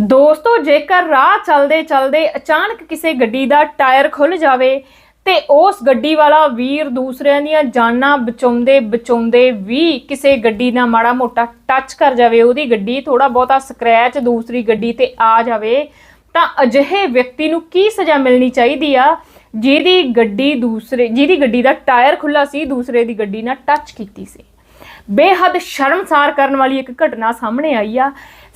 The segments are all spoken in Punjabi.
ਦੋਸਤੋ, ਜੇਕਰ ਰਾਹ ਚੱਲਦੇ ਚਲਦੇ ਅਚਾਨਕ ਕਿਸੇ ਗੱਡੀ ਦਾ ਟਾਇਰ ਖੁੱਲ ਜਾਵੇ ਤੇ ਉਸ ਗੱਡੀ ਵਾਲਾ ਵੀਰ ਦੂਸਰਿਆਂ ਦੀਆਂ ਜਾਨਾਂ ਬਚਾਉਂਦੇ ਬਚਾਉਂਦੇ ਵੀ ਕਿਸੇ ਗੱਡੀ ਨਾਲ ਮਾੜਾ ਮੋਟਾ ਟੱਚ ਕਰ ਜਾਵੇ, ਉਹਦੀ ਗੱਡੀ ਥੋੜਾ ਬਹੁਤਾ ਸਕ੍ਰੈਚ ਦੂਸਰੀ ਗੱਡੀ ਤੇ ਆ ਜਾਵੇ, ਤਾਂ ਅਜਿਹੇ ਵਿਅਕਤੀ ਨੂੰ ਕੀ ਸਜ਼ਾ ਮਿਲਣੀ ਚਾਹੀਦੀ ਆ? ਜਿਹਦੀ ਗੱਡੀ ਦੂਸਰੇ, ਜਿਹਦੀ ਗੱਡੀ ਦਾ ਟਾਇਰ ਖੁੱਲਾ ਸੀ, ਦੂਸਰੇ ਦੀ ਗੱਡੀ ਨਾਲ ਟੱਚ ਕੀਤੀ ਸੀ। ਬੇਹੱਦ ਸ਼ਰਮਸਾਰ ਕਰਨ ਵਾਲੀ ਇੱਕ ਘਟਨਾ ਸਾਹਮਣੇ ਆਈ ਆ।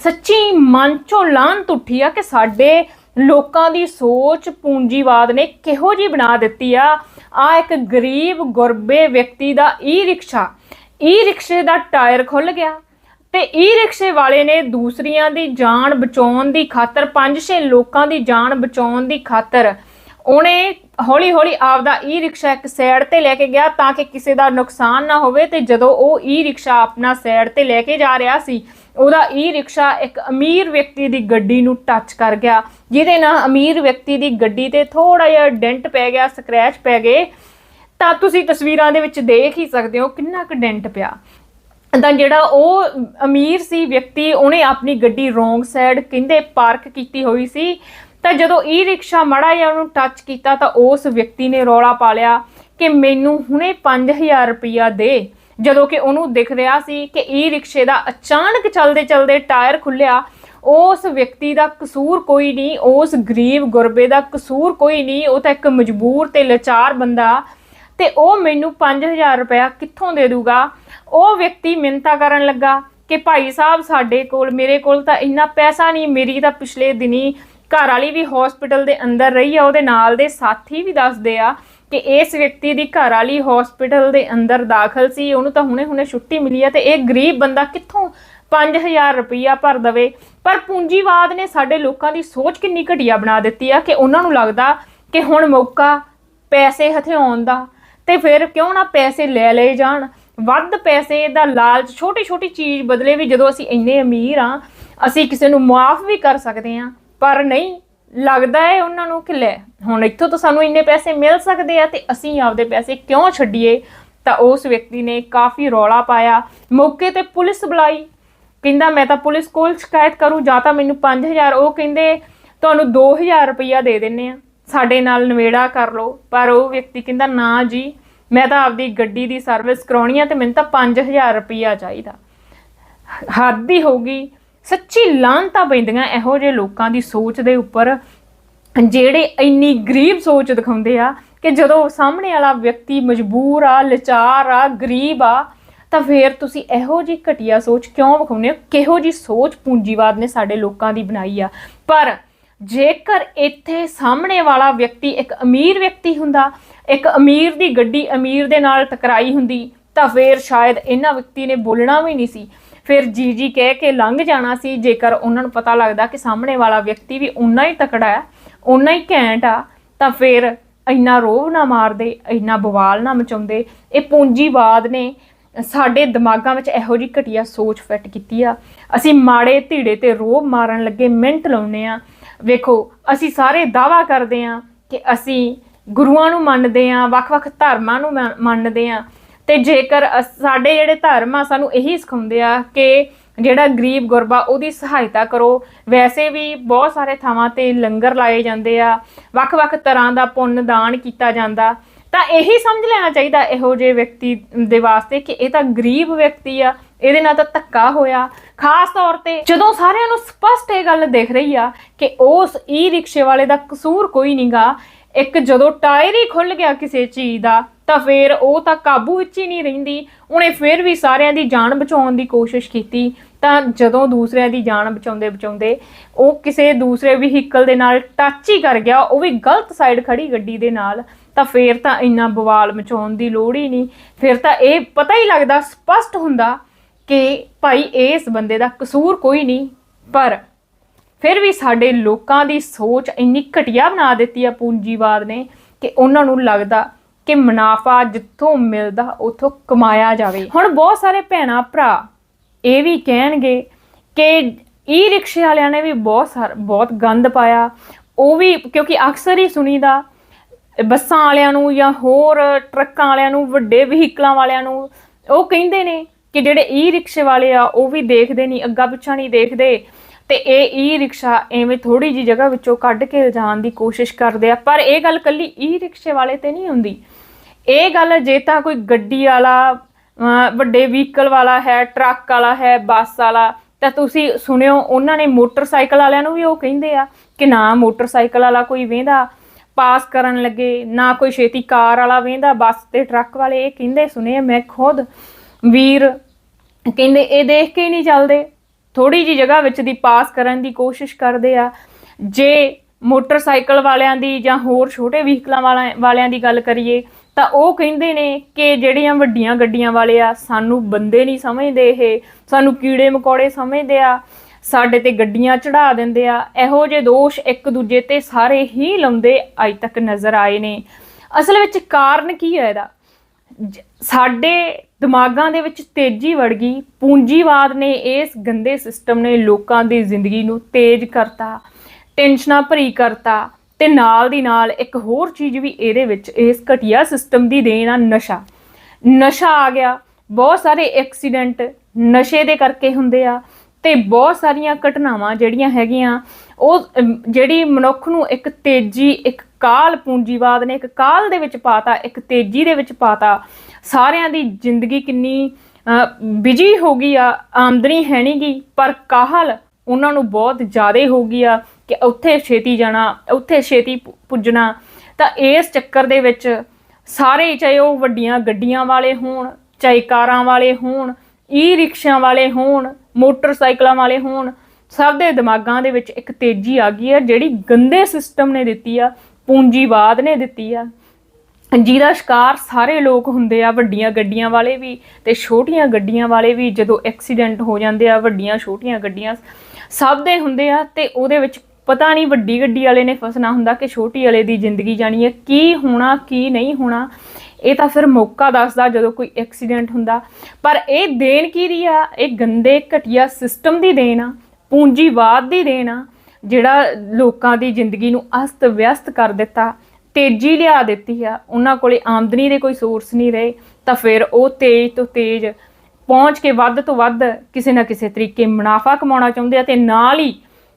ਸੱਚੀ ਮਨ ਚੋਂ ਲਾਂਤ ਉੱਠੀ ਆ ਕਿ ਸਾਡੇ ਲੋਕਾਂ ਦੀ ਸੋਚ ਪੂੰਜੀਵਾਦ ਨੇ ਕਿਹੋ ਜੀ ਬਣਾ ਦਿੱਤੀ ਆ। ਆ ਇੱਕ ਗਰੀਬ, ਗੁਰਬੇ ਵਿਅਕਤੀ ਦਾ ਈ ਰਿਕਸ਼ਾ ਈ ਰਿਕਸ਼ੇ ਦਾ ਟਾਇਰ ਖੁੱਲ ਗਿਆ ਤੇ ਈ ਰਿਕਸ਼ੇ ਵਾਲੇ ਨੇ ਦੂਸਰੀਆਂ ਦੀ ਜਾਨ ਬਚਾਉਣ ਦੀ ਖਾਤਰ, ਪੰਜ ਛੇ ਲੋਕਾਂ ਦੀ ਜਾਨ ਬਚਾਉਣ ਦੀ ਖਾਤਰ ਉਹਨੇ ਹੌਲੀ ਹੌਲੀ ਆਪਦਾ ਈ ਰਿਕਸ਼ਾ ਇੱਕ ਸਾਈਡ ਤੇ ਲੈ ਕੇ ਗਿਆ ਤਾਂ ਕਿ ਕਿਸੇ ਦਾ ਨੁਕਸਾਨ ਨਾ ਹੋਵੇ ਤੇ ਜਦੋਂ ਉਹ ਈ ਰਿਕਸ਼ਾ ਆਪਣਾ ਸਾਈਡ ਤੇ ਲੈ ਕੇ ਜਾ ਰਿਹਾ ਸੀ, ਉਹਦਾ ਈ ਰਿਕਸ਼ਾ ਇੱਕ ਅਮੀਰ ਵਿਅਕਤੀ ਦੀ ਗੱਡੀ ਨੂੰ ਟੱਚ ਕਰ ਗਿਆ, ਜਿਹਦੇ ਨਾਲ ਅਮੀਰ ਵਿਅਕਤੀ ਦੀ ਗੱਡੀ ਤੇ ਥੋੜਾ ਜਿਹਾ ਡੈਂਟ ਪੈ ਗਿਆ ਸਕ੍ਰੈਚ ਪੈ ਗਏ। ਤਾਂ ਤੁਸੀਂ ਤਸਵੀਰਾਂ ਦੇ ਵਿੱਚ ਦੇਖ ਹੀ ਸਕਦੇ ਹੋ ਕਿੰਨਾ ਕੁ ਡੈਂਟ ਪਿਆ। ਤਾਂ ਜਿਹੜਾ ਉਹ ਅਮੀਰ ਸੀ ਵਿਅਕਤੀ, ਉਹਨੇ ਆਪਣੀ ਗੱਡੀ ਰੋਂਗ ਸਾਈਡ ਕਹਿੰਦੇ ਪਾਰਕ ਕੀਤੀ ਹੋਈ ਸੀ। ਤਾਂ ਜਦੋਂ ਈ ਰਿਕਸ਼ਾ ਮੜਾ ਜਿਹਾ ਉਹਨੂੰ ਟੱਚ ਕੀਤਾ ਤਾਂ ਉਸ ਵਿਅਕਤੀ ਨੇ ਰੌਲਾ ਪਾ ਲਿਆ ਕਿ ਮੈਨੂੰ ਹੁਣੇ 5000 ਰੁਪਇਆ ਦੇ। ਜਦੋਂ ਕਿ ਉਹਨੂੰ ਦਿਖ ਰਿਹਾ ਸੀ ਕਿ ਈ ਰਿਕਸ਼ੇ ਦਾ ਅਚਾਨਕ ਚਲਦੇ ਚਲਦੇ ਟਾਇਰ ਖੁੱਲਿਆ ਉਸ ਵਿਅਕਤੀ ਦਾ ਕਸੂਰ ਕੋਈ ਨਹੀਂ, ਉਸ ਗਰੀਬ ਗੁਰਬੇ ਦਾ ਕਸੂਰ ਕੋਈ ਨਹੀਂ, ਉਹ ਤਾਂ ਇੱਕ ਮਜਬੂਰ ਤੇ ਲਾਚਾਰ ਬੰਦਾ ਤੇ ਉਹ ਮੈਨੂੰ 5000 ਰੁਪਇਆ ਕਿੱਥੋਂ ਦੇ ਦੂਗਾ? ਉਹ ਵਿਅਕਤੀ ਮਿੰਤਾ ਕਰਨ ਲੱਗਾ ਕਿ ਭਾਈ ਸਾਹਿਬ ਸਾਡੇ ਕੋਲ, ਮੇਰੇ ਕੋਲ ਤਾਂ ਇੰਨਾ ਪੈਸਾ ਨਹੀਂ, ਮੇਰੀ ਤਾਂ ਪਿਛਲੇ ਦਿਨੀ ਘਰ ਵਾਲੀ ਵੀ ਹਸਪੀਟਲ ਦੇ ਅੰਦਰ ਰਹੀ ਆ, ਉਹਦੇ ਨਾਲ ਦੇ ਸਾਥੀ ਵੀ ਦੱਸਦੇ ਆ ਕਿ ਇਸ ਵਿਅਕਤੀ ਦੀ ਘਰ ਵਾਲੀ ਹਸਪੀਟਲ ਦੇ ਅੰਦਰ ਦਾਖਲ ਸੀ, ਉਹਨੂੰ ਤਾਂ ਹੁਣੇ-ਹੁਣੇ ਛੁੱਟੀ ਮਿਲੀ ਆ ਤੇ ਇਹ ਗਰੀਬ ਬੰਦਾ ਕਿੱਥੋਂ 5000 ਰੁਪਈਆ ਭਰ ਦਵੇ? ਪਰ ਪੂੰਜੀਵਾਦ ਨੇ ਸਾਡੇ ਲੋਕਾਂ ਦੀ ਸੋਚ ਕਿੰਨੀ ਘਟੀਆ ਬਣਾ ਦਿੱਤੀ ਆ ਕਿ ਉਹਨਾਂ ਨੂੰ ਲੱਗਦਾ ਕਿ ਹੁਣ ਮੌਕਾ ਪੈਸੇ ਹਥਿਆਉਣ ਦਾ ਤੇ ਫਿਰ ਕਿਉਂ ਨਾ ਪੈਸੇ ਲੈ ਲਏ ਜਾਣ? ਵੱਧ ਪੈਸੇ ਦਾ ਲਾਲਚ ਛੋਟੀ ਛੋਟੀ ਚੀਜ਼ ਬਦਲੇ ਵੀ ਜਦੋਂ ਅਸੀਂ ਇੰਨੇ ਅਮੀਰ ਆ, ਅਸੀਂ ਕਿਸੇ ਨੂੰ ਮਾਫ ਵੀ ਕਰ ਸਕਦੇ ਆ। ਪਰ ਨਹੀਂ, ਲੱਗਦਾ ਹੈ ਉਹਨਾਂ ਨੂੰ ਕਿ ਲੈ, ਹੁਣ ਇੱਥੋਂ ਤਾਂ ਸਾਨੂੰ ਇੰਨੇ ਪੈਸੇ ਮਿਲ ਸਕਦੇ ਆ ਤੇ ਅਸੀਂ ਆਪਦੇ ਪੈਸੇ ਕਿਉਂ ਛੱਡੀਏ? ਤਾਂ ਉਸ ਵਿਅਕਤੀ ਨੇ ਕਾਫੀ ਰੌਲਾ ਪਾਇਆ। ਮੌਕੇ ਤੇ ਪੁਲਿਸ ਬੁਲਾਈ। ਕਹਿੰਦਾ, ਮੈਂ ਤਾਂ ਪੁਲਿਸ ਕੋਲ ਸ਼ਿਕਾਇਤ ਕਰੂੰ, ਜਾਂ ਤਾਂ ਮੈਨੂੰ 5000 ਉਹ ਕਹਿੰਦੇ, ਤੁਹਾਨੂੰ 2000 ਰੁਪਈਆ ਦੇ ਦਿੰਨੇ ਆ ਸਾਡੇ ਨਾਲ ਨਵੇੜਾ ਕਰ ਲਓ। ਪਰ ਉਹ ਵਿਅਕਤੀ ਕਹਿੰਦਾ, ਨਾ ਜੀ, ਮੈਂ ਤਾਂ ਆਪਦੀ ਗੱਡੀ ਦੀ ਸਰਵਿਸ ਕਰਾਉਣੀ ਆ ਤੇ ਮੈਨੂੰ ਤਾਂ 5000 ਰੁਪਈਆ ਚਾਹੀਦਾ। ਹੱਦ ਹੀ ਹੋਗੀ ਸੱਚੀ ਲਾਂਤਾਂ ਪੈਂਦੀਆਂ ਇਹੋ ਜਿਹੇ ਲੋਕਾਂ ਦੀ ਸੋਚ ਦੇ ਉੱਪਰ, ਜਿਹੜੇ ਇੰਨੀ ਗਰੀਬ ਸੋਚ ਦਿਖਾਉਂਦੇ ਆ ਕਿ ਜਦੋਂ ਸਾਹਮਣੇ ਵਾਲਾ ਵਿਅਕਤੀ ਮਜਬੂਰ ਆ, ਲਚਾਰ ਆ, ਗਰੀਬ ਆ, ਤਾਂ ਫੇਰ ਤੁਸੀਂ ਇਹੋ ਜੀ ਘਟੀਆ ਸੋਚ ਕਿਉਂ ਵਿਖਾਉਂਦੇ ਹੋ? ਕਿਹੋ ਜੀ ਸੋਚ ਪੂੰਜੀਵਾਦ ਨੇ ਸਾਡੇ ਲੋਕਾਂ ਦੀ ਬਣਾਈ ਆ? ਪਰ ਜੇਕਰ ਇੱਥੇ ਸਾਹਮਣੇ ਵਾਲਾ ਵਿਅਕਤੀ ਇੱਕ ਅਮੀਰ ਵਿਅਕਤੀ ਹੁੰਦਾ, ਇੱਕ ਅਮੀਰ ਦੀ ਗੱਡੀ ਅਮੀਰ ਦੇ ਨਾਲ ਟਕਰਾਈ ਹੁੰਦੀ, ਤਾਂ ਫੇਰ ਸ਼ਾਇਦ ਇਹਨਾਂ ਵਿਅਕਤੀ ਨੇ ਬੋਲਣਾ ਵੀ ਨਹੀਂ ਸੀ। ਫਿਰ ਜੀ ਜੀ ਕਹਿ ਕੇ ਲੰਘ ਜਾਣਾ ਸੀ। ਜੇਕਰ ਉਹਨਾਂ ਨੂੰ ਪਤਾ ਲੱਗਦਾ ਕਿ ਸਾਹਮਣੇ ਵਾਲਾ ਵਿਅਕਤੀ ਵੀ ਉਨਾ ਹੀ ਤਕੜਾ ਹੈ ਉਨਾ ਹੀ ਘੈਂਟ ਆ, ਤਾਂ ਫਿਰ ਇੰਨਾ ਰੋਹ ਨਾ ਮਾਰਦੇ, ਇੰਨਾ ਬਵਾਲ ਨਾ ਮਚਾਉਂਦੇ। ਇਹ ਪੂੰਜੀਵਾਦ ਨੇ ਸਾਡੇ ਦਿਮਾਗਾਂ ਵਿੱਚ ਇਹੋ ਜੀ ਘਟੀਆ ਸੋਚ ਫਿੱਟ ਕੀਤੀ ਆ। ਅਸੀਂ ਮਾੜੇ ਧੀੜੇ ਤੇ ਰੋਹ ਮਾਰਨ ਲੱਗੇ ਮਿੰਟ ਲਾਉਨੇ ਆ। ਵੇਖੋ, ਅਸੀਂ ਸਾਰੇ ਦਾਵਾ ਕਰਦੇ ਆ ਕਿ ਅਸੀਂ ਗੁਰੂਆਂ ਨੂੰ ਮੰਨਦੇ ਆ, ਵੱਖ-ਵੱਖ ਧਰਮਾਂ ਨੂੰ ਮੰਨ- ਮੰਨਦੇ ਆ। ਤੇ ਜੇਕਰ ਅਸ- ਸਾਡੇ ਜਿਹੜੇ ਧਰਮ ਆ, ਸਾਨੂੰ ਇਹੀ ਸਿਖਾਉਂਦੇ ਆ ਕਿ ਜਿਹੜਾ ਗਰੀਬ ਗੁਰਬਾ ਉਹਦੀ ਸਹਾਇਤਾ ਕਰੋ। ਵੈਸੇ ਵੀ ਬਹੁਤ ਸਾਰੇ ਥਾਵਾਂ ਤੇ ਲੰਗਰ ਲਾਏ ਜਾਂਦੇ ਆ, ਵੱਖ-ਵੱਖ ਤਰ੍ਹਾਂ ਦਾ ਪੁੰਨ ਦਾਨ ਕੀਤਾ ਜਾਂਦਾ। ਤਾਂ ਇਹੀ ਸਮਝ ਲੈਣਾ ਚਾਹੀਦਾ ਇਹੋ ਜਿਹੇ ਵਿਅਕਤੀ ਦੇ ਵਾਸਤੇ ਕਿ ਇਹ ਤਾਂ ਗਰੀਬ ਵਿਅਕਤੀ ਆ, ਇਹਦੇ ਨਾਲ ਤਾਂ ਧੱਕਾ ਹੋਇਆ। ਖਾਸ ਤੌਰ ਤੇ ਜਦੋਂ ਸਾਰਿਆਂ ਨੂੰ ਸਪਸ਼ਟ ਇਹ ਗੱਲ ਦਿਖ ਰਹੀ ਆ ਕਿ ਉਸ ਈ ਰਿਕਸ਼ੇ ਵਾਲੇ ਦਾ ਕਸੂਰ ਕੋਈ ਨਹੀਂਗਾ ਇੱਕ ਜਦੋਂ ਟਾਇਰ ਹੀ ਖੁੱਲ ਗਿਆ ਕਿਸੇ ਚੀਜ਼ ਦਾ ਤਾਂ ਫਿਰ ਉਹ ਤਾਂ ਕਾਬੂ ਵਿੱਚ ਹੀ ਨਹੀਂ ਰਹਿੰਦੀ। ਉਹਨੇ ਫਿਰ ਵੀ ਸਾਰਿਆਂ ਦੀ ਜਾਨ ਬਚਾਉਣ ਦੀ ਕੋਸ਼ਿਸ਼ ਕੀਤੀ। ਤਾਂ ਜਦੋਂ ਦੂਸਰਿਆਂ ਦੀ ਜਾਨ ਬਚਾਉਂਦੇ ਬਚਾਉਂਦੇ ਉਹ ਕਿਸੇ ਦੂਸਰੇ ਵਹੀਕਲ ਦੇ ਨਾਲ ਟੱਚ ਹੀ ਕਰ ਗਿਆ। ਉਹ ਵੀ ਗਲਤ ਸਾਈਡ ਖੜੀ ਗੱਡੀ ਦੇ ਨਾਲ। ਤਾਂ ਫਿਰ ਤਾਂ ਇੰਨਾ ਬਵਾਲ ਮਚਾਉਣ ਦੀ ਲੋੜ ਹੀ ਨਹੀਂ। ਫਿਰ ਤਾਂ ਇਹ ਪਤਾ ਹੀ ਲੱਗਦਾ, ਸਪਸ਼ਟ ਹੁੰਦਾ ਕਿ ਭਾਈ ਇਸ ਬੰਦੇ ਦਾ ਕਸੂਰ ਕੋਈ ਨਹੀਂ। ਪਰ ਫਿਰ ਵੀ ਸਾਡੇ ਲੋਕਾਂ ਦੀ ਸੋਚ ਇੰਨੀ ਘਟੀਆ ਬਣਾ ਦਿੱਤੀ ਆ ਪੂੰਜੀਵਾਦ ਨੇ ਕਿ ਉਹਨਾਂ ਨੂੰ ਲੱਗਦਾ ਕਿ ਮੁਨਾਫਾ ਜਿੱਥੋਂ ਮਿਲਦਾ, ਉਥੋਂ ਕਮਾਇਆ ਜਾਵੇ। ਹੁਣ ਬਹੁਤ ਸਾਰੇ ਭੈਣਾ, ਭਰਾ ਇਹ ਵੀ ਕਹਿਣਗੇ ਕਿ ਈ ਰਿਕਸ਼ੇ ਵਾਲਿਆਂ ਨੇ ਵੀ ਬਹੁਤ ਸਾਰ ਬਹੁਤ ਗੰਦ ਪਾਇਆ। ਉਹ ਵੀ ਕਿਉਂਕਿ ਅਕਸਰ ਹੀ ਸੁਣੀਦਾ, ਬੱਸਾਂ ਵਾਲਿਆਂ ਨੂੰ ਜਾਂ ਹੋਰ ਟਰੱਕਾਂ ਵਾਲਿਆਂ ਨੂੰ, ਵੱਡੇ ਵਹੀਕਲਾਂ ਵਾਲਿਆਂ ਨੂੰ, ਉਹ ਕਹਿੰਦੇ ਨੇ ਕਿ ਜਿਹੜੇ ਈ ਰਿਕਸ਼ੇ ਵਾਲੇ ਆ, ਉਹ ਵੀ ਦੇਖਦੇ ਨਹੀਂ ਅੱਗਾ ਪਿੱਛਾ ਨਹੀਂ ਦੇਖਦੇ। ਤੇ ਇਹ ਈ ਰਿਕਸ਼ਾ ਐਵੇਂ ਥੋੜੀ ਜੀ ਜਗ੍ਹਾ ਵਿੱਚੋਂ ਕੱਢ ਕੇ ਲਿਜਾਣ ਦੀ ਕੋਸ਼ਿਸ਼ ਕਰਦੇ ਆ, ਪਰ ਇਹ ਗੱਲ ਕੱਲੀ ਈ ਰਿਕਸ਼ੇ ਵਾਲੇ ਤੇ ਨਹੀਂ ਹੁੰਦੀ। ਇਹ ਗੱਲ ਜੇ ਤਾਂ ਕੋਈ ਗੱਡੀ ਵਾਲਾ ਵੱਡੇ ਵਹੀਕਲ ਵਾਲਾ ਹੈ, ਟਰੱਕ ਵਾਲਾ ਹੈ, ਬੱਸ ਵਾਲਾ, ਤਾਂ ਤੁਸੀਂ ਸੁਣਿਓ, ਉਹਨਾਂ ਨੇ ਮੋਟਰਸਾਈਕਲ ਵਾਲਿਆਂ ਨੂੰ ਵੀ ਉਹ ਕਹਿੰਦੇ ਆ ਕਿ ਨਾ ਮੋਟਰਸਾਈਕਲ ਵਾਲਾ ਕੋਈ ਵੇਂਦਾ, ਪਾਸ ਕਰਨ ਲੱਗੇ, ਨਾ ਕੋਈ ਛੇਤੀ ਕਾਰ ਵਾਲਾ ਵੇਂਦਾ, ਬੱਸ ਤੇ ਟਰੱਕ ਵਾਲੇ ਇਹ ਕਹਿੰਦੇ ਸੁਣੇ ਮੈਂ ਖੁਦ ਵੀਰ ਕਹਿੰਦੇ, ਇਹ ਦੇਖ ਕੇ ਹੀ ਨਹੀਂ ਚੱਲਦੇ। ਥੋੜੀ ਜੀ ਜਗ੍ਹਾ ਵਿੱਚ ਦੀ ਪਾਸ ਕਰਨ ਦੀ ਕੋਸ਼ਿਸ਼ ਕਰਦੇ ਆ। ਜੇ ਮੋਟਰਸਾਈਕਲ ਵਾਲਿਆਂ ਦੀ ਜਾਂ ਹੋਰ ਛੋਟੇ ਵਹੀਕਲਾਂ ਵਾਲਿਆਂ ਵਾਲਿਆਂ ਦੀ ਗੱਲ ਕਰੀਏ, ਤਾਂ ਉਹ ਕਹਿੰਦੇ ਨੇ ਕਿ ਜਿਹੜੀਆਂ ਵੱਡੀਆਂ ਗੱਡੀਆਂ ਵਾਲੇ ਆ, ਸਾਨੂੰ ਬੰਦੇ ਨਹੀਂ ਸਮਝਦੇ ਇਹ, ਸਾਨੂੰ ਕੀੜੇ ਮਕੌੜੇ ਸਮਝਦੇ ਆ, ਸਾਡੇ ਤੇ ਗੱਡੀਆਂ ਚੜਾ ਦਿੰਦੇ ਆ। ਇਹੋ ਜਿਹੇ ਦੋਸ਼ ਇੱਕ ਦੂਜੇ ਤੇ ਸਾਰੇ ਹੀ ਲਾਉਂਦੇ ਅੱਜ ਤੱਕ ਨਜ਼ਰ ਆਏ ਨੇ। ਅਸਲ ਵਿੱਚ ਕਾਰਨ ਕੀ ਹੈ ਇਹਦਾ? ਜ- ਸਾਡੇ ਦਿਮਾਗਾਂ ਦੇ ਵਿੱਚ ਤੇਜ਼ੀ ਵੜ ਗਈ। ਪੂੰਜੀਵਾਦ ਨੇ ਇਸ ਗੰਦੇ ਸਿਸਟਮ ਨੇ ਲੋਕਾਂ ਦੀ ਜ਼ਿੰਦਗੀ ਨੂੰ ਤੇਜ਼ ਕਰਤਾ ਟੈਨਸ਼ਨਾਂ ਭਰੀ ਕਰਤਾ ਤੇ ਨਾਲ ਦੀ ਨਾਲ ਇੱਕ ਹੋਰ ਚੀਜ਼ ਵੀ ਇਹਦੇ ਵਿੱਚ, ਇਸ ਘਟੀਆ ਸਿਸਟਮ ਦੀ ਦੇਣ ਆ ਨਸ਼ਾ। ਨਸ਼ਾ ਆ ਗਿਆ। ਬਹੁਤ ਸਾਰੇ ਐਕਸੀਡੈਂਟ ਨਸ਼ੇ ਦੇ ਕਰਕੇ ਹੁੰਦੇ ਆ ਤੇ ਬਹੁਤ ਸਾਰੀਆਂ ਘਟਨਾਵਾਂ ਜਿਹੜੀਆਂ ਹੈਗੀਆਂ, ਉਹ ਜਿਹੜੀ ਮਨੁੱਖ ਨੂੰ ਇੱਕ ਤੇਜ਼ੀ, ਇੱਕ ਕਾਲ ਪੂੰਜੀਵਾਦ ਨੇ ਇੱਕ ਕਾਲ ਦੇ ਵਿੱਚ ਪਾਤਾ, ਇੱਕ ਤੇਜ਼ੀ ਦੇ ਵਿੱਚ ਪਾਤਾ। ਸਾਰਿਆਂ ਦੀ ਜ਼ਿੰਦਗੀ ਕਿੰਨੀ ਬਿਜ਼ੀ ਹੋ ਗਈ ਆ, ਆਮਦਨੀ ਹੈ ਨਹੀਂ ਗੀ, ਪਰ ਕਾਹਲ ਉਹਨਾਂ ਨੂੰ ਬਹੁਤ ਜ਼ਿਆਦਾ ਹੋ ਗਈ ਆ ਕਿ ਉੱਥੇ ਛੇਤੀ ਜਾਣਾ, ਉੱਥੇ ਛੇਤੀ ਪੁੱਜਣਾ। ਤਾਂ ਇਸ ਚੱਕਰ ਦੇ ਵਿੱਚ ਸਾਰੇ ਚਾਹੇ ਉਹ ਵੱਡੀਆਂ ਗੱਡੀਆਂ ਵਾਲੇ ਹੋਣ, ਚਾਹੇ ਕਾਰਾਂ ਵਾਲੇ ਹੋਣ ਈ ਰਿਕਸ਼ਿਆਂ ਵਾਲੇ ਹੋਣ, ਮੋਟਰਸਾਈਕਲਾਂ ਵਾਲੇ ਹੋਣ, ਸਭ ਦੇ ਦਿਮਾਗਾਂ ਦੇ ਵਿੱਚ ਇੱਕ ਤੇਜ਼ੀ ਆ ਗਈ ਹੈ ਜਿਹੜੀ ਗੰਦੇ ਸਿਸਟਮ ਨੇ ਦਿੱਤੀ ਆ, ਪੂੰਜੀਵਾਦ ਨੇ ਦਿੱਤੀ ਆ। ਜਿਹਦਾ ਸ਼ਿਕਾਰ ਸਾਰੇ ਲੋਕ ਹੁੰਦੇ ਆ, ਵੱਡੀਆਂ ਗੱਡੀਆਂ ਵਾਲੇ ਵੀ ਤੇ ਛੋਟੀਆਂ ਗੱਡੀਆਂ ਵਾਲੇ ਵੀ ਜਦੋਂ ਐਕਸੀਡੈਂਟ ਹੋ ਜਾਂਦੇ ਆ, ਵੱਡੀਆਂ, ਛੋਟੀਆਂ ਗੱਡੀਆਂ ਸਭ ਦੇ ਹੁੰਦੇ ਆ ਤੇ ਉਹਦੇ ਵਿੱਚ ਪਤਾ ਨਹੀਂ ਵੱਡੀ ਗੱਡੀ ਵਾਲੇ ਨੇ ਫਸਣਾ ਹੁੰਦਾ ਕਿ ਛੋਟੀ ਵਾਲੇ ਦੀ ਜ਼ਿੰਦਗੀ ਜਾਣੀ ਹੈ, ਕੀ ਹੋਣਾ, ਕੀ ਨਹੀਂ ਹੋਣਾ। ਇਹ ਤਾਂ ਫਿਰ ਮੌਕਾ ਦੱਸਦਾ ਜਦੋਂ ਕੋਈ ਐਕਸੀਡੈਂਟ ਹੁੰਦਾ। ਪਰ ਇਹ ਦੇਣ ਕੀ ਦੀ ਆ? ਇਹ ਗੰਦੇ ਘਟੀਆ ਸਿਸਟਮ ਦੀ ਦੇਣ ਆ, ਪੂੰਜੀਵਾਦ ਦੀ ਦੇਣ ਆ, ਜਿਹੜਾ ਲੋਕਾਂ ਦੀ ਜ਼ਿੰਦਗੀ ਨੂੰ ਅਸਤ ਵਿਅਸਤ ਕਰ ਦਿੱਤਾ। ਤੇਜ਼ੀ ਲਿਆ ਦਿੱਤੀ ਆ। ਉਹਨਾਂ ਕੋਲੇ ਆਮਦਨੀ ਦੇ ਕੋਈ ਸੋਰਸ ਨਹੀਂ ਰਹੇ। ਤਾਂ ਫਿਰ ਉਹ ਤੇਜ਼ ਤੋਂ ਤੇਜ਼ ਪਹੁੰਚ ਕੇ ਵੱਧ ਤੋਂ ਵੱਧ ਕਿਸੇ ਨਾ ਕਿਸੇ ਤਰੀਕੇ ਮੁਨਾਫਾ ਕਮਾਉਣਾ ਚਾਹੁੰਦੇ ਆ ਤੇ ਨਾਲ ਹੀ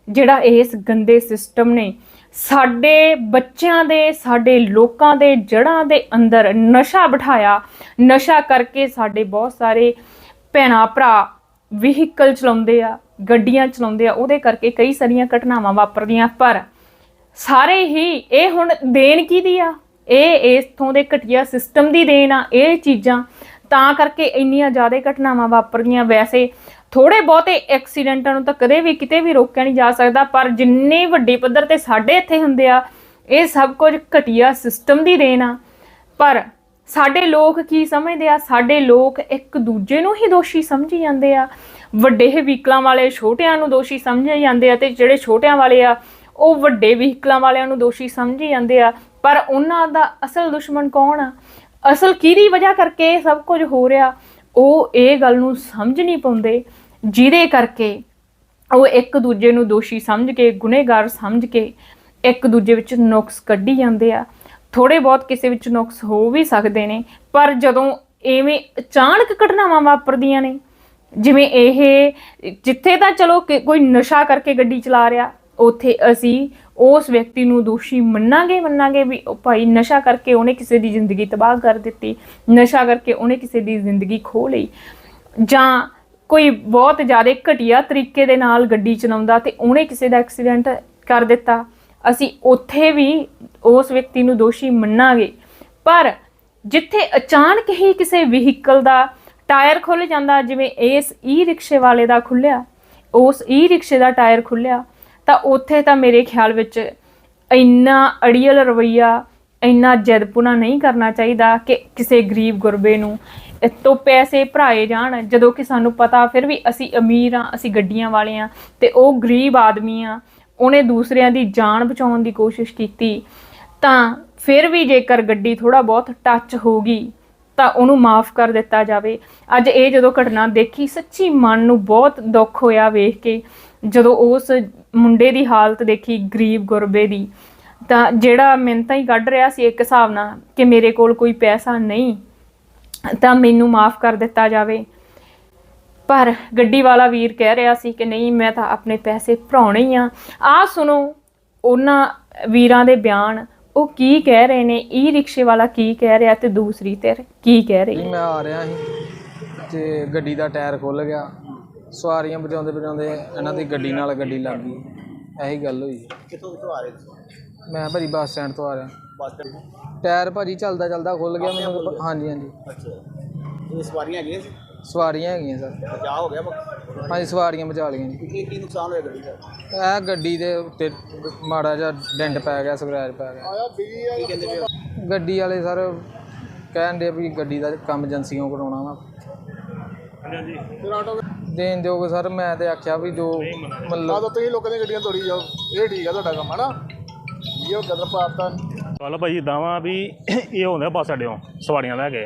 ਜਿਹੜਾ ਇਸ ਗੰਦੇ ਸਿਸਟਮ ਨੇ ਸਾਡੇ ਬੱਚਿਆਂ ਦੇ, ਸਾਡੇ ਲੋਕਾਂ ਦੇ ਜੜ੍ਹਾਂ ਦੇ ਅੰਦਰ ਨਸ਼ਾ ਬਿਠਾਇਆ। ਨਸ਼ਾ ਕਰਕੇ ਸਾਡੇ ਬਹੁਤ ਸਾਰੇ ਭੈਣਾਂ ਭਰਾ ਵਹੀਕਲ ਚਲਾਉਂਦੇ ਆ, ਗੱਡੀਆਂ ਚਲਾਉਂਦੇ ਆ, ਉਹਦੇ ਕਰਕੇ ਕਈ ਸਾਰੀਆਂ ਘਟਨਾਵਾਂ ਵਾਪਰਦੀਆਂ। ਪਰ ਸਾਰੇ ਹੀ ਇਹ ਹੁਣ ਦੇਣ ਕੀ ਦੀ ਆ? ਇਹ ਇਥੋਂ ਦੇ ਘਟੀਆ ਸਿਸਟਮ ਦੀ ਦੇਣ ਆ, ਇਹ ਚੀਜ਼ਾਂ। ਤਾਂ ਕਰਕੇ ਇੰਨੀਆਂ ਜ਼ਿਆਦਾ ਘਟਨਾਵਾਂ ਵਾਪਰਦੀਆਂ ਵੈਸੇ ਥੋੜੇ ਬਹੁਤੇ ਐਕਸੀਡੈਂਟਾਂ ਨੂੰ ਤਾਂ ਕਦੇ ਵੀ ਕਿਤੇ ਵੀ ਰੋਕਿਆ ਨਹੀਂ ਜਾ ਸਕਦਾ, ਪਰ ਜਿੰਨੇ ਵੱਡੇ ਪੱਧਰ ਤੇ ਸਾਡੇ ਇੱਥੇ ਹੁੰਦੇ ਆ, ਇਹ ਸਭ ਕੁਝ ਘਟੀਆ ਸਿਸਟਮ ਦੀ ਦੇਣ ਆ। ਪਰ ਸਾਡੇ ਲੋਕ ਕੀ ਸਮਝਦੇ ਆ? ਸਾਡੇ ਲੋਕ ਇੱਕ ਦੂਜੇ ਨੂੰ ਹੀ ਦੋਸ਼ੀ ਸਮਝੀ ਜਾਂਦੇ ਆ। ਵੱਡੇ ਵਹੀਕਲਾਂ ਵਾਲੇ ਛੋਟਿਆਂ ਨੂੰ ਦੋਸ਼ੀ ਸਮਝੇ ਜਾਂਦੇ ਆ ਤੇ ਜਿਹੜੇ ਛੋਟਿਆਂ ਵਾਲੇ ਆ ਉਹ ਵੱਡੇ ਵਹੀਕਲਾਂ ਵਾਲਿਆਂ ਨੂੰ ਦੋਸ਼ੀ ਸਮਝੀ ਜਾਂਦੇ ਆ, ਪਰ ਉਹਨਾਂ ਦਾ ਅਸਲ ਦੁਸ਼ਮਣ ਕੌਣ ਆ? ਅਸਲ ਕਿਹਦੀ ਵਜ੍ਹਾ ਕਰਕੇ ਇਹ ਸਭ ਕੁਝ ਹੋ ਰਿਹਾ? ਉਹ ਇਹ ਗੱਲ ਨੂੰ ਸਮਝ ਨਹੀਂ ਪਾਉਂਦੇ, ਜਿਹਦੇ ਕਰਕੇ ਉਹ ਇੱਕ ਦੂਜੇ ਨੂੰ ਦੋਸ਼ੀ ਸਮਝ ਕੇ, ਗੁਨੇਗਾਰ ਸਮਝ ਕੇ ਇੱਕ ਦੂਜੇ ਵਿੱਚ ਨੁਕਸ ਕੱਢੀ ਜਾਂਦੇ ਆ। ਥੋੜੇ ਬਹੁਤ ਕਿਸੇ ਵਿੱਚ ਨੁਕਸ ਹੋ ਵੀ ਸਕਦੇ ਨੇ, ਪਰ ਜਦੋਂ ਐਵੇਂ ਅਚਾਨਕ ਘਟਨਾਵਾਂ ਵਾਪਰਦੀਆਂ ਨੇ, ਜਿਵੇਂ ਇਹ ਜਿੱਥੇ ਤਾਂ ਚਲੋ ਕੋਈ ਨਸ਼ਾ ਕਰਕੇ ਗੱਡੀ ਚਲਾ ਰਿਹਾ ਉਥੇ ਅਸੀਂ ਉਸ ਵਿਅਕਤੀ ਨੂੰ ਦੋਸ਼ੀ ਮੰਨਾਂਗੇ ਮੰਨਾਂਗੇ ਵੀ ਉਹ ਭਾਈ ਨਸ਼ਾ ਕਰਕੇ ਉਹਨੇ ਕਿਸੇ ਦੀ ਜ਼ਿੰਦਗੀ ਤਬਾਹ ਕਰ ਦਿੱਤੀ, ਨਸ਼ਾ ਕਰਕੇ ਉਹਨੇ ਕਿਸੇ ਦੀ ਜ਼ਿੰਦਗੀ ਖੋ ਲਈ। ਜਾਂ ਕੋਈ ਬਹੁਤ ਜ਼ਿਆਦਾ ਘਟੀਆ ਤਰੀਕੇ ਦੇ ਨਾਲ ਗੱਡੀ ਚਲਾਉਂਦਾ ਤੇ ਉਹਨੇ ਕਿਸੇ ਦਾ ਐਕਸੀਡੈਂਟ ਕਰ ਦਿੱਤਾ, ਅਸੀਂ ਉੱਥੇ ਵੀ ਉਸ ਵਿਅਕਤੀ ਨੂੰ ਦੋਸ਼ੀ ਮੰਨਾਂਗੇ। ਪਰ ਜਿੱਥੇ ਅਚਾਨਕ ਹੀ ਕਿਸੇ ਵਹੀਕਲ ਦਾ ਟਾਇਰ ਖੁੱਲ ਜਾਂਦਾ, ਜਿਵੇਂ ਇਸ ਈ ਰਿਕਸ਼ੇ ਵਾਲੇ ਦਾ ਖੁੱਲਿਆ ਉਸ ਈ ਰਿਕਸ਼ੇ ਦਾ ਟਾਇਰ ਖੁੱਲਿਆ ਤਾਂ ਉੱਥੇ ਤਾਂ ਮੇਰੇ ਖਿਆਲ ਵਿੱਚ ਇੰਨਾ ਅੜੀਅਲ ਰਵਈਆ, ਇੰਨਾ ਜਦਪੁਣਾ ਨਹੀਂ ਕਰਨਾ ਚਾਹੀਦਾ ਕਿ ਕਿਸੇ ਗਰੀਬ ਗੁਰਬੇ ਨੂੰ ਤੋਂ ਪੈਸੇ ਭਰਾਏ ਜਾਣ। ਜਦੋਂ ਕਿ ਸਾਨੂੰ ਪਤਾ ਫਿਰ ਵੀ ਅਸੀਂ ਅਮੀਰ ਆ ਅਸੀਂ ਗੱਡੀਆਂ ਵਾਲੇ ਆ ਤੇ ਉਹ ਗਰੀਬ ਆਦਮੀ ਆ, ਉਹਨੇ ਦੂਸਰਿਆਂ ਦੀ ਜਾਨ ਬਚਾਉਣ ਦੀ ਕੋਸ਼ਿਸ਼ ਕੀਤੀ, ਤਾਂ ਫਿਰ ਵੀ ਜੇਕਰ ਗੱਡੀ ਥੋੜਾ ਬਹੁਤ ਟੱਚ ਹੋ ਗਈ ਤਾਂ ਉਹਨੂੰ ਮਾਫ ਕਰ ਦਿੱਤਾ ਜਾਵੇ। ਅੱਜ ਇਹ ਜਦੋਂ ਘਟਨਾ ਦੇਖੀ, ਸੱਚੀ ਮਨ ਨੂੰ ਬਹੁਤ ਦੁੱਖ ਹੋਇਆ ਵੇਖ ਕੇ। ਜਦੋਂ ਉਸ ਮੁੰਡੇ ਦੀ ਹਾਲਤ ਦੇਖੀ ਗਰੀਬ ਗੁਰਬੇ ਦੀ, ਤਾਂ ਜਿਹੜਾ ਮਿੰਤਾਂ ਹੀ ਕੱਢ ਰਿਹਾ ਸੀ ਇੱਕ ਹਿਸਾਬ ਨਾਲ ਕਿ ਮੇਰੇ ਕੋਲ ਕੋਈ ਪੈਸਾ ਨਹੀਂ, ਤਾਂ ਮੈਨੂੰ ਮਾਫ ਕਰ ਦਿੱਤਾ ਜਾਵੇ। ਪਰ ਗੱਡੀ ਵਾਲਾ ਵੀਰ ਕਹਿ ਰਿਹਾ ਸੀ ਕਿ ਨਹੀਂ, ਮੈਂ ਤਾਂ ਆਪਣੇ ਪੈਸੇ ਭਰਾਉਣੇ ਹੀ ਆ। ਆ ਸੁਣੋ, ਉਹਨਾਂ ਵੀਰਾਂ ਦੇ ਬਿਆਨ, ਉਹ ਕੀ ਕਹਿ ਰਹੇ ਨੇ? ਈ ਰਿਕਸ਼ੇ ਵਾਲਾ ਕੀ ਕਹਿ ਰਿਹਾ ਤੇ ਦੂਸਰੀ ਧਿਰ ਕੀ ਕਹਿ ਰਹੀ ਹੈ? ਮੈਂ ਆ ਰਿਹਾ ਸੀ, ਤੇ ਗੱਡੀ ਦਾ ਟਾਇਰ ਖੁੱਲ ਗਿਆ। ਸਵਾਰੀਆਂ ਬਚਾਉਂਦੇ ਬਚਾਉਂਦੇ ਇਹਨਾਂ ਦੀ ਗੱਡੀ ਨਾਲ ਗੱਡੀ ਲੱਗ ਗਈ। ਇਹੀ ਗੱਲ ਹੋਈ। ਕਿੱਥੋਂ ਕਿੱਥੋਂ ਆ ਰਹੇ ਤੁਸੀਂ? ਮੈਂ ਭਾਜੀ ਬੱਸ ਸਟੈਂਡ ਤੋਂ ਆ ਰਿਹਾ। ਬੱਸ ਸਟੈਂਡ ਟਾਇਰ ਭਾਜੀ ਚੱਲਦਾ ਚੱਲਦਾ ਖੁੱਲ ਗਿਆ ਮੈਨੂੰ ਹਾਂਜੀ ਹਾਂਜੀ। ਅੱਛਾ। ਇਹ ਸਵਾਰੀਆਂ ਹੈਗੀਆਂ ਸੀ? ਸਵਾਰੀਆਂ ਹੈਗੀਆਂ ਸਰ। ਬਚਾਅ ਹੋ ਗਿਆ। ਹਾਂਜੀ ਸਵਾਰੀਆਂ ਬਚਾ ਲਈਆਂ ਜੀ। ਕੀ ਕੀ ਨੁਕਸਾਨ ਹੋਇਆ ਗੱਡੀ ਦਾ? ਇਹ ਗੱਡੀ ਦੇ ਉੱਤੇ ਮਾੜਾ ਜਿਹਾ ਡੈਂਟ ਪੈ ਗਿਆ ਸਕ੍ਰੈਚ ਪੈ ਗਿਆ। ਕਹਿੰਦੇ? ਗੱਡੀ ਵਾਲੇ ਸਰ ਕਹਿਣ ਦੇ ਵੀ ਗੱਡੀ ਦਾ ਕੰਮ ਏਜੰਸੀਆਂ ਕਰਾਉਣਾ ਵਾ। ਦੇਣ ਦਿਓਗੇ ਸਰ? ਮੈਂ ਤੇ ਆਖਿਆ ਵੀ ਜੋ ਮਤਲਬ ਤੁਸੀਂ ਲੋਕਾਂ ਦੀਆਂ ਗੱਡੀਆਂ ਤੋੜੀ ਜਾਓ। ਇਹ ਠੀਕ ਆ ਤੁਹਾਡਾ ਕੰਮ ਹਨਾ? ਇਹ ਕਦਰ ਪਾਤਾ ਗੱਲ ਭਾਈ ਇਦਾਂ ਵਾ ਵੀ ਇਹ ਹੁੰਦਾ ਬੱਸ ਅੱਡਿਓਂ ਸਵਾਰੀਆਂ ਲੈ ਕੇ।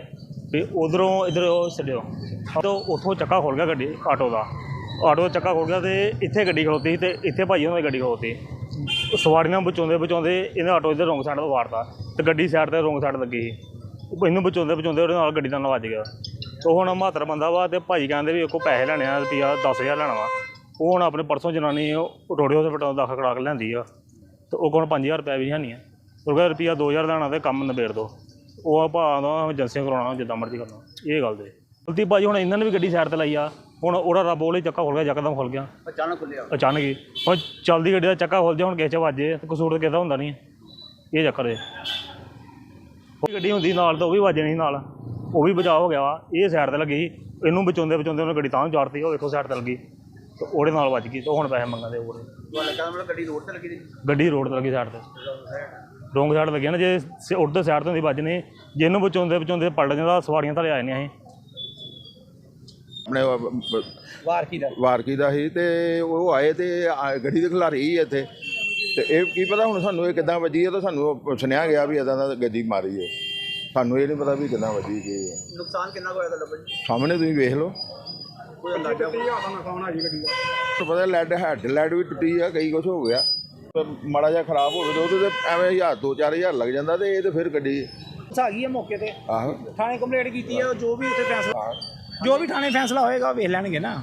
ਵੀ ਉਧਰੋਂ ਇਧਰ ਉਹ ਛੱਡਿਓ। ਤੋਂ ਉੱਥੋਂ ਚੱਕਾ ਖੁੱਲ ਗਿਆ ਗੱਡੀ ਆਟੋ ਦਾ। ਆਟੋ ਦਾ ਚੱਕਾ ਖੁੱਲ ਗਿਆ ਤੇ ਇੱਥੇ ਗੱਡੀ ਖਲੋਤੀ ਸੀ ਤੇ ਇੱਥੇ ਭਾਈ ਉਹਨਾਂ ਦੀ ਗੱਡੀ ਖਲੋਤੀ। ਸਵਾਰੀਆਂ ਬਚਾਉਂਦੇ ਬਚਾਉਂਦੇ ਇਹਨੇ ਆਟੋ ਇਧਰ ਰੋਂਗ ਸਾਈਡ ਤੋਂ ਵਾਰਤਾ। ਤੇ ਗੱਡੀ ਸਾਈਡ ਤੇ ਰੋਂਗ ਸਾਈਡ ਲੱਗੀ ਸੀ। ਉਹ ਇਹਨੂੰ ਬਚਾਉਂਦੇ ਬਚਾਉਂਦੇ ਉਹਦੇ ਨਾਲ ਗੱਡੀ ਦਾ ਨਾਲ ਵੱਜ ਗਿਆ। ਤੇ ਹੁਣ ਮਾਤਰ ਬੰਦਾ ਵਾ ਤੇ ਭਾਈ ਕਹਿੰਦੇ ਵੀ ਇਹ ਕੋ ਪੈਸੇ ਲੈਣੇ ਆ ਰੁਪਿਆ 10000 ਲੈਣਾ ਵਾ। ਉਹ ਹੁਣ ਆਪਣੇ ਪਰਸੋਂ ਜਨਾਨੀ ਉਹ ਰੋੜੇ ਹਸਪਤਾਲ ਦਾਖਲ ਕਰਾ ਕੇ ਲਿਆਂਦੀ ਆ ਤੇ ਉਹ ਕੋਲ 5000 ਰੁਪਏ ਵੀ ਹੈ ਨਹੀਂ ਆ। ਉਹ ਕਹਿੰਦਾ ਰੁਪਿਆ 2000 ਲੈਣਾ ਤੇ ਕੰਮ ਨਿਬੇੜ ਦੋ। ਉਹ ਭਾਅ ਦਾ ਏਜੰਸੀਆਂ ਕਰਾਉਣਾ ਜਿੱਦਾਂ ਮਰਜ਼ੀ ਕਰਨਾ। ਇਹ ਗੱਲ ਦੇ ਗਲਤੀ ਭਾਜੀ ਹੁਣ ਇਹਨਾਂ ਨੇ ਵੀ ਗੱਡੀ ਸਾਈਡ ਤੇ ਲਾਈ ਆ। ਹੁਣ ਉਹਦਾ ਰੱਬ ਉਹਲੇ ਚੱਕਾ ਖੁੱਲ ਗਿਆ ਯਕਦਮ ਖੁੱਲ ਗਿਆ। ਅਚਾਨਕ ਖੁੱਲਿਆ ਅਚਾਨਕ ਹੀ। ਹੁਣ ਚੱਲਦੀ ਗੱਡੀ ਦਾ ਚੱਕਾ ਖੁੱਲ ਜਾ ਹੁਣ ਕਿਸੇ ਚ ਵੱਜੇ। ਤੇ ਕਸੂਰ ਤਾਂ ਕਿਸੇ ਦਾ ਹੁੰਦਾ ਨਹੀਂ। ਇਹ ਚੱਕਰ ਹੈ ਉਹ ਗੱਡੀ ਹੁੰਦੀ ਨਾਲ ਤਾਂ ਉਹ ਵੀ ਵੱਜਣੀ ਨਾਲ। ਉਹ ਵੀ ਬਚਾਅ ਹੋ ਗਿਆ ਵਾ। ਇਹ ਸਾਈਡ ਤੇ ਲੱਗੀ ਸੀ। ਇਹਨੂੰ ਬਚਾਉਂਦੇ ਬਚਾਉਂਦੇ ਉਹਨੇ ਗੱਡੀ ਤਾਂ ਨੂੰ ਚਾੜਤੀ ਉਹ ਵੇਖੋ ਸਾਈਡ ਤੇ ਲੱਗੀ। ਤੇ ਉਹਦੇ ਨਾਲ ਵੱਜ ਗਈ ਤੇ ਹੁਣ ਪੈਸੇ ਮੰਗਦੇ ਉਹਦੇ ਤੁਹਾਨੂੰ ਲੱਗਾ ਮਤਲਬ ਗੱਡੀ ਰੋਡ ਤੇ ਲੱਗੀ ਸੀ ਗੱਡੀ ਰੋਡ ਤੇ। ਲੱਗੀ ਸਾਈਡ ਤੇ ਰੋਂਗ ਸਾਈਡ ਲੱਗਿਆ ਨਾ ਜੇ ਸ- ਉੱਧਰ ਸਾਈਡ ਤੋਂ ਦੀ ਵੱਜਨੇ ਜੇ ਇਹਨੂੰ ਬਚਾਉਂਦੇ ਬਚਾਉਂਦੇ ਪਲਟ ਜਾਂਦਾ ਸਵਾਰੀਆਂ ਥੱਲੇ ਆ ਜਾਂਦੀਆਂ ਸੀ। ਆਪਣੇ ਵਾਰ ਕੀ ਦਾ। ਵਾਰਕੀ ਦਾ ਸੀ ਤੇ ਉਹ ਆਏ ਤੇ ਆ- ਗੱਡੀ ਦੇ ਖਿਲਾਰੀ ਹੀ ਇੱਥੇ। ਤੇ ਇਹ ਕੀ ਪਤਾ ਹੁਣ ਸਾਨੂੰ ਇਹ ਕਿੱਦਾਂ ਵੱਜੀ ਹੈ ਤਾਂ ਸਾਨੂੰ ਸੁਣਿਆ ਗਿਆ ਵੀ ਇਦਾਂ ਦਾ ਗੱਡੀ ਮਾਰੀ ਹੈ ਸਾਨੂੰ ਇਹ ਨਹੀਂ ਪਤਾ ਵੀ ਕਿੱਦਾਂ ਵੱਜੀ ਕੀ ਹੈ। ਨੁਕਸਾਨ ਕਿੰਨਾ ਕੁ ਹੋਇਆ ਤੁਹਾਡਾ ਭਾਜੀ ਸਾਹਮਣੇ ਤੁਸੀਂ ਵੇਖ ਲਓ। ਕੋਈ ਅੰਦਾਜ਼ਾ? ਤੁਹਾਨੂੰ ਪਤਾ ਲੈਡ ਹੈਡ ਲੈਡ ਵੀ ਟੁੱਟੀ ਆ ਕਈ ਕੁਝ ਹੋ ਗਿਆ। ਮਾੜਾ ਜਿਹਾ ਖਰਾਬ ਹੋ ਗਿਆ ਤੇ ਉਹਦੇ ਤੇ ਐਵੇਂ ਹਜ਼ਾਰ ਦੋ ਚਾਰ ਹਜ਼ਾਰ ਲੱਗ ਜਾਂਦਾ ਤੇ ਇਹ ਤੇ ਫਿਰ ਗੱਡੀ ਆ ਗਈ ਹੈ ਮੌਕੇ ਤੇ। ਆਹੋ। ਥਾਣੇ ਕੰਪਲੇਂਟ ਕੀਤੀ ਹੈ ਜੋ ਵੀ ਉੱਥੇ ਫੈਸਲਾ ਜੋ ਵੀ ਥਾਣੇ ਫੈਸਲਾ ਹੋਏਗਾ ਉਹ ਵੇਖ ਲੈਣਗੇ ਨਾ।